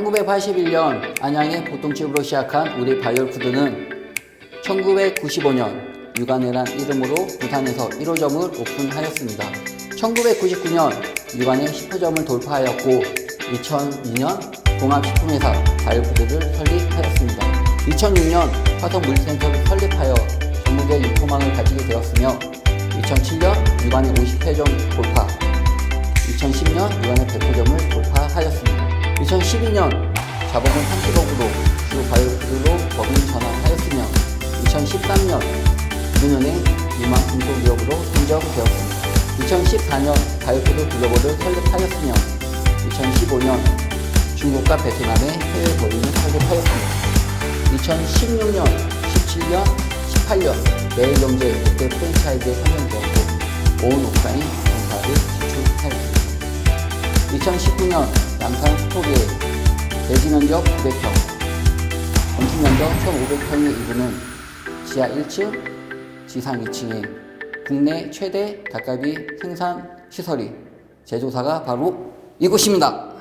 1981년 안양의 보통집으로 시작한 우리 바이올푸드는 1995년 육안이란 이름으로 부산에서 1호점을 오픈하였습니다. 1999년 육안에 10호점을 돌파하였고 2002년 종합식품회사 바이올푸드를 설립하였습니다. 2006년 화성물센터를 설립하여 전국의 유통망을 가지게 되었으며 2007년 육안의 50회점 돌파 2010년 육안의 100호점을 돌파하였습니다. 2012년 자본금 30억으로 주 바이오푸드로 법인 전환하였으며 2013년 금융은행 유망 중소기업으로 선정되었습니다. 2014년 바이오푸드 글로벌을 설립하였으며 2015년 중국과 베트남의 해외 법인을 설립하였습니다. 2016년, 17년, 18년 매일경제 6대 프랜차이즈에 선정되었고 온 옥상이 공사를 지출하였습니다. 2019년 양산 스토리에 대지 면적 900평, 건축 면적 1,500평에 이르는 지하 1층, 지상 2층에 국내 최대 닭갈비 생산 시설이 제조사가 바로 이곳입니다.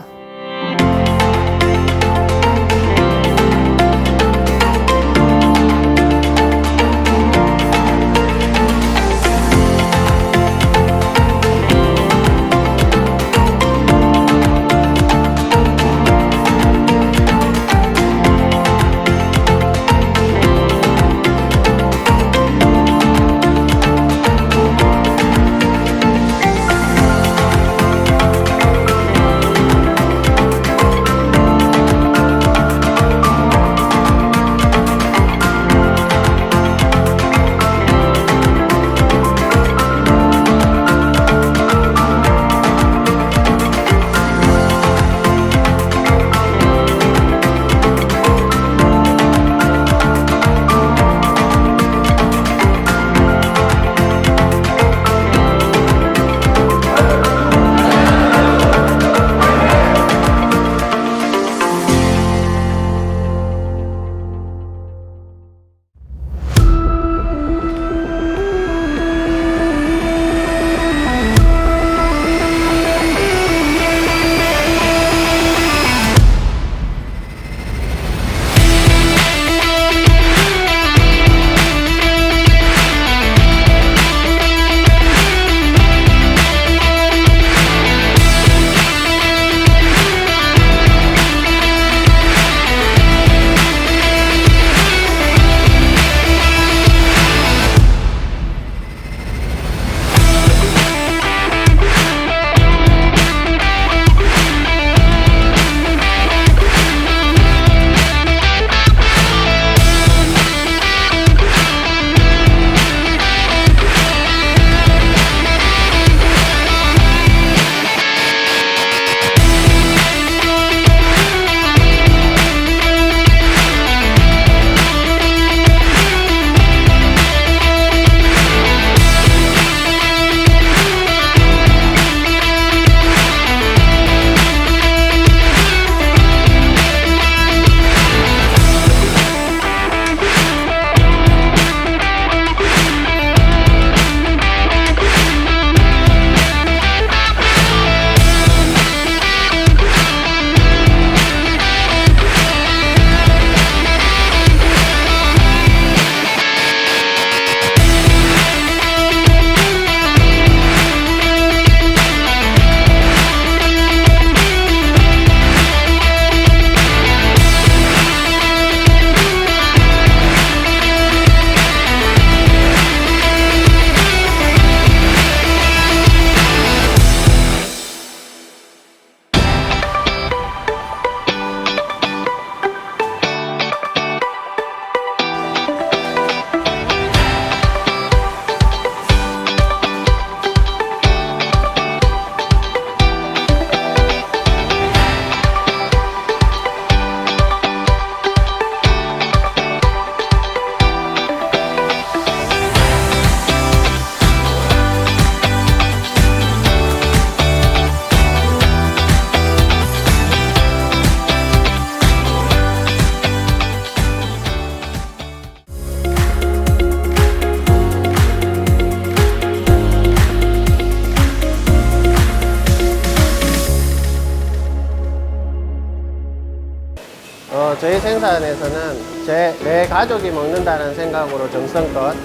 어, 저희 생산에서는 제, 내 가족이 먹는다는 생각으로 정성껏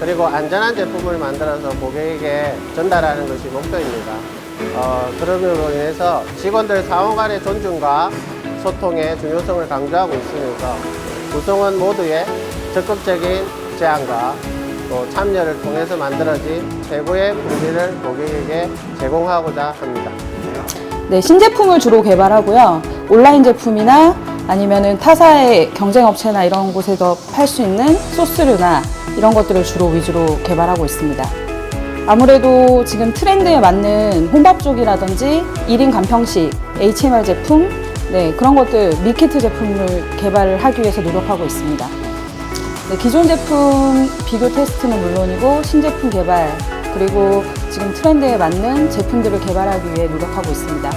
그리고 안전한 제품을 만들어서 고객에게 전달하는 것이 목표입니다. 어, 그럼으로 인해서 직원들 사원 간의 존중과 소통의 중요성을 강조하고 있으면서 구성원 모두의 적극적인 제안과 또 참여를 통해서 만들어진 최고의 품질을 고객에게 제공하고자 합니다. 네, 신제품을 주로 개발하고요. 온라인 제품이나 아니면은 타사의 경쟁 업체나 이런 곳에서 팔 수 있는 소스류나 이런 것들을 주로 위주로 개발하고 있습니다. 아무래도 지금 트렌드에 맞는 혼밥 쪽이라든지 1인 간편식, HMR 제품, 네, 그런 것들 밀키트 제품을 개발을 하기 위해서 노력하고 있습니다. 네, 기존 제품 비교 테스트는 물론이고 신제품 개발 그리고 지금 트렌드에 맞는 제품들을 개발하기 위해 노력하고 있습니다.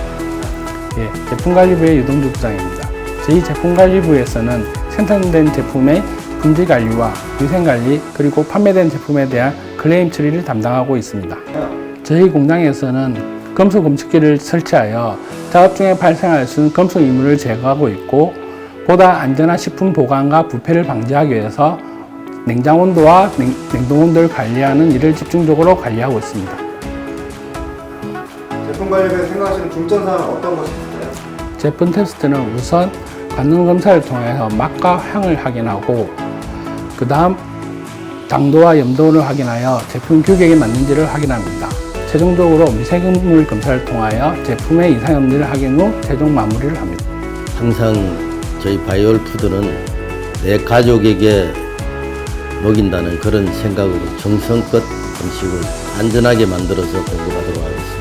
예, 제품 관리부의 유동주 부장입니다. 저희 제품관리부에서는 생산된 제품의 품질 관리와 위생 관리 그리고 판매된 제품에 대한 클레임 처리를 담당하고 있습니다. 저희 공장에서는 금속 검측기를 설치하여 작업 중에 발생할 수 있는 금속 이물을 제거하고 있고 보다 안전한 식품 보관과 부패를 방지하기 위해서 냉장 온도와 냉, 냉동 온도를 관리하는 일을 집중적으로 관리하고 있습니다. 제품 관리에 생각하시는 중점 사항은 어떤 것이 있을까요? 제품 테스트는 우선 관능 검사를 통해서 맛과 향을 확인하고 그 다음 당도와 염도를 확인하여 제품 규격에 맞는지를 확인합니다. 최종적으로 미세균물 검사를 통하여 제품의 이상 없는지를 확인 후 최종 마무리를 합니다. 항상 저희 바이올 푸드는 내 가족에게 먹인다는 그런 생각으로 정성껏 음식을 안전하게 만들어서 공급하도록 하겠습니다.